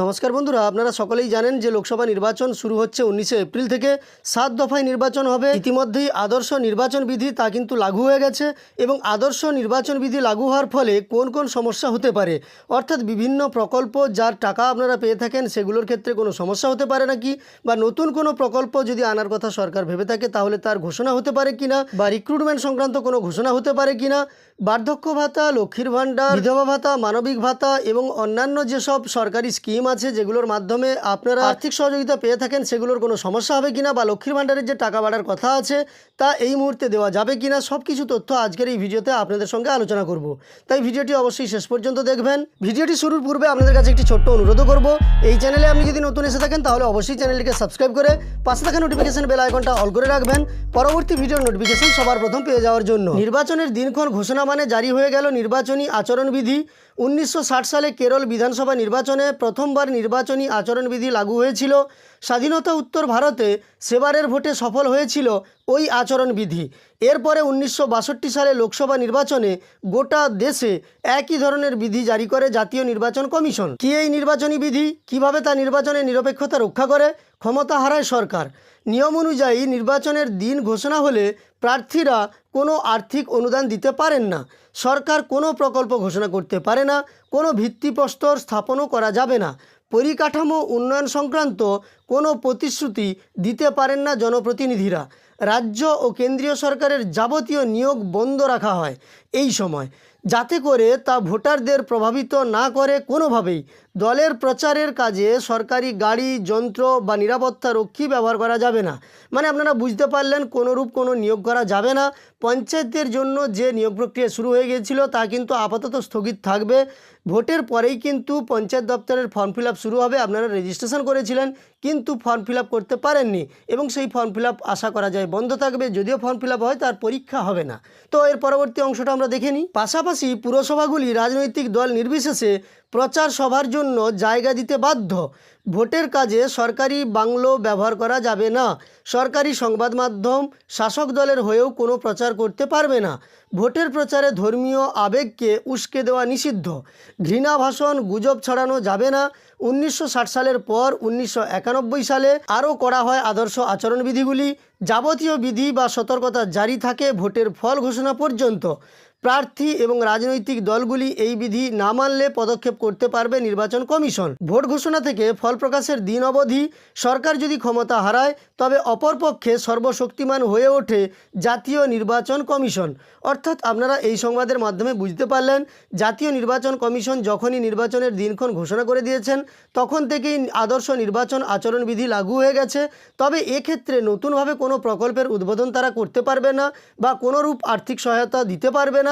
নমস্কার বন্ধুরা, আপনারা সকলেই জানেন যে লোকসভা নির্বাচন শুরু হচ্ছে উনিশে এপ্রিল থেকে। সাত দফায় নির্বাচন হবে। ইতিমধ্যেই আদর্শ নির্বাচন বিধি তা কিন্তু লাগু হয়ে গেছে এবং আদর্শ নির্বাচন বিধি লাগু হওয়ার ফলে কোন কোন সমস্যা হতে পারে? অর্থাৎ বিভিন্ন প্রকল্প যার টাকা আপনারা পেয়ে থাকেন সেগুলোর ক্ষেত্রে কোনো সমস্যা হতে পারে নাকি? বা নতুন কোনো প্রকল্প যদি আনার কথা সরকার ভেবে থাকে তাহলে তার ঘোষণা হতে পারে কিনা? বা রিক্রুটমেন্ট সংক্রান্ত কোনো ঘোষণা হতে পারে কিনা? বার্ধক্য ভাতা লক্ষ্মীর ভাণ্ডার, বিধবা ভাতা, মানবিক ভাতা এবং অন্যান্য যেসব সরকারি স্কিম আছে যেগুলোর মাধ্যমে আপনারা আর্থিক সহযোগিতা পেয়ে থাকেন সেগুলোর কোনো সমস্যা হবে কিনা বা লক্ষ্মীর ভাণ্ডারের যে টাকা বাড়ার কথা আছে তা এই মুহূর্তে দেওয়া যাবে কিনা সব কিছু তথ্য আজকের এই ভিডিওতে আপনাদের সঙ্গে আলোচনা করব। তাই ভিডিওটি অবশ্যই শেষ পর্যন্ত দেখবেন। ভিডিওটি শুরুর পূর্বে আপনাদের কাছে একটি ছোট্ট অনুরোধও করব এই চ্যানেলে আপনি যদি নতুন এসে থাকেন তাহলে অবশ্যই চ্যানেলটিকে সাবস্ক্রাইব করে পাশে থাকা নোটিফিকেশন বেল আইকনটা অল করে রাখবেন। পরবর্তী ভিডিওর নোটিফিকেশন সবার প্রথম পেয়ে যাওয়ার জন্য। নির্বাচনের দিনক্ষণ ঘোষণা মানে জারি হয়ে গেল নির্বাচনী আচরণবিধি। উনিশশো ষাট সালে কেরল বিধানসভা নির্বাচনে প্রথমবার নির্বাচনী আচরণবিধি লাগু হয়েছিল। স্বাধীনতা উত্তর ভারতে সেবারের ভোটে সফল হয়েছিল ওই আচরণবিধি। এরপরে উনিশশো বাষট্টি সালে লোকসভা নির্বাচনে গোটা দেশে একই ধরনের বিধি জারি করে জাতীয় নির্বাচন কমিশন। কি এই নির্বাচনী বিধি? কীভাবে তা নির্বাচনের নিরপেক্ষতা রক্ষা করে? ক্ষমতা হারায় সরকার। নিয়ম অনুযায়ী নির্বাচনের দিন ঘোষণা হলে প্রার্থীরা কোনো আর্থিক অনুদান দিতে পারেন না। সরকার কোনো প্রকল্প ঘোষণা করতে পারে না, কোনো ভিত্তিপ্রস্তর স্থাপনও করা যাবে না। পরিকাঠামো উন্নয়ন সংক্রান্ত কোনো প্রতিশ্রুতি দিতে পারেন না জনপ্রতিনিধিরা। রাজ্য ও কেন্দ্রীয় সরকারের যাবতীয় নিয়োগ বন্ধ রাখা হয়। এই সময় যাতে করে তা ভোটারদের প্রভাবিত না করে কোনোভাবেই। দলের প্রচারের কাজে সরকারি গাড়ি, যন্ত্র বা নিরাপত্তা রক্ষী ব্যবহার করা যাবে না। মানে আপনারা বুঝতে পারলেন কোনোরূপ কোনো নিয়োগ করা যাবে না। পঞ্চায়েতের জন্য যে নিয়োগ প্রক্রিয়া শুরু হয়ে গিয়েছিল তা কিন্তু আপাতত স্থগিত থাকবে। ভোটের পরেই কিন্তু পঞ্চায়েত দপ্তরের ফর্ম ফিল শুরু হবে, আপনারা রেজিস্ট্রেশন করেছিলেন, কিন্তু ফর্ম ফিল করতে পারেননি এবং সেই ফর্ম ফিল আশা করা যায় বন্ধ থাকবে। যদিও ফর্ম ফিল হয়, তার পরীক্ষা হবে না। তো এর পরবর্তী অংশটা আমরা দেখে নিই। পাশাপাশি পুরসভাগুলি রাজনৈতিক দল নির্বিশেষে প্রচার সভার জন্য জায়গা দিতে বাধ্য। ভোটের কাজে সরকারি বাংলো ব্যবহার করা যাবে না। সরকারি সংবাদ মাধ্যম শাসক দলের হয়েও কোনো প্রচার করতে পারবে না। ভোটের প্রচারে ধর্মীয় আবেগকে উস্কে দেওয়া নিষিদ্ধ। ঘৃণা ভাষণ, গুজব ছড়ানো যাবে না। উনিশশো ষাট সালের পর উনিশশো একানব্বই সালে আরও করা হয় আদর্শ আচরণবিধিগুলি। যাবতীয় বিধি বা সতর্কতা জারি থাকে ভোটের ফল ঘোষণা পর্যন্ত। প্রার্থী এবং রাজনৈতিক দলগুলি এই বিধি না মানলে পদক্ষেপ করতে পারবে নির্বাচন কমিশন। ভোট ঘোষণা থেকে ফল প্রকাশের দিন অবধি সরকার যদি ক্ষমতা হারায়, তবে অপরপক্ষে সর্বশক্তিমান হয়ে ওঠে জাতীয় নির্বাচন কমিশন। অর্থাৎ আপনারা এই সংবাদের মাধ্যমে বুঝতে পারলেন, জাতীয় নির্বাচন কমিশন যখনই নির্বাচনের দিনক্ষণ ঘোষণা করে দিয়েছেন, তখন থেকেই আদর্শ নির্বাচন আচরণবিধি লাগু হয়ে গেছে। তবে এক্ষেত্রে নতুনভাবে কোনো প্রকল্পের উদ্বোধন তারা করতে পারবে না বা কোনোরূপ আর্থিক সহায়তা দিতে পারবে না।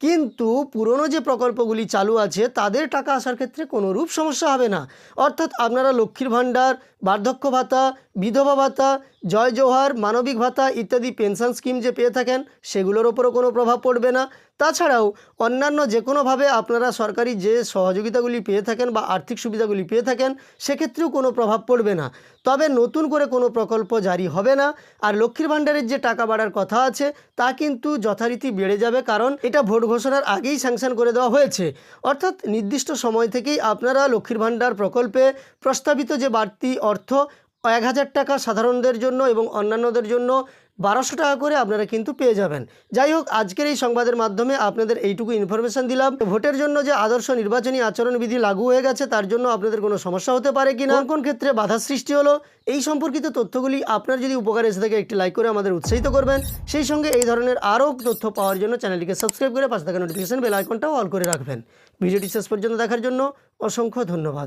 কিন্তু পুরনো যে প্রকল্পগুলি চালু আছে, তাদের টাকা আসার ক্ষেত্রে কোনো রূপ সমস্যা হবে না। অর্থাৎ আপনারা লক্ষ্মীর ভাণ্ডার, বার্ধক্য ভাতা, বিধবা ভাতা, জয় জোহার, মানবিক ভাতা ইত্যাদি পেনশন স্কিম যে পেয়ে থাকেন, সেগুলোর ওপরও কোনো প্রভাব পড়বে না। তাছাড়াও অন্যান্য যে কোনোভাবে আপনারা সরকারি যে সহযোগিতাগুলি পেয়ে থাকেন বা আর্থিক সুবিধাগুলি পেয়ে থাকেন, সেক্ষেত্রেও কোনো প্রভাব পড়বে না। তবে নতুন করে কোনো প্রকল্প জারি হবে না, আর লক্ষ্মীর ভাণ্ডারের যে টাকা বাড়ার কথা আছে, তা কিন্তু যথারীতি বেড়ে যাবে, কারণ এটা ভোট ঘোষণার আগেই স্যাংশন করে দেওয়া হয়েছে। অর্থাৎ নির্দিষ্ট সময় থেকেই আপনারা লক্ষ্মীর ভাণ্ডার প্রকল্পে প্রস্তাবিত যে বাড়তি অর্থ, এক হাজার টাকা সাধারণদের জন্য এবং অন্যান্যদের জন্য বারোশো টাকা করে আপনারা কিন্তু পেয়ে যাবেন। যাই হোক, আজকের এই সংবাদের মাধ্যমে আপনাদের এইটুকু ইনফরমেশন দিলাম। ভোটের জন্য যে আদর্শ নির্বাচনী আচরণবিধি লাগু হয়ে গেছে, তার জন্য আপনাদের কোনো সমস্যা হতে পারে কি না কোন ক্ষেত্রে বাধা সৃষ্টি হলো, এই সম্পর্কিত তথ্যগুলি আপনার যদি উপকার এসে থাকে, একটি লাইক করে আমাদের উৎসাহিত করবেন। সেই সঙ্গে এই ধরনের আরও তথ্য পাওয়ার জন্য চ্যানেলটিকে সাবস্ক্রাইব করে পাশে থাকা নোটিফিকেশন বেল আইকনটাও অল করে রাখবেন। ভিডিওটি শেষ পর্যন্ত দেখার জন্য অসংখ্য ধন্যবাদ।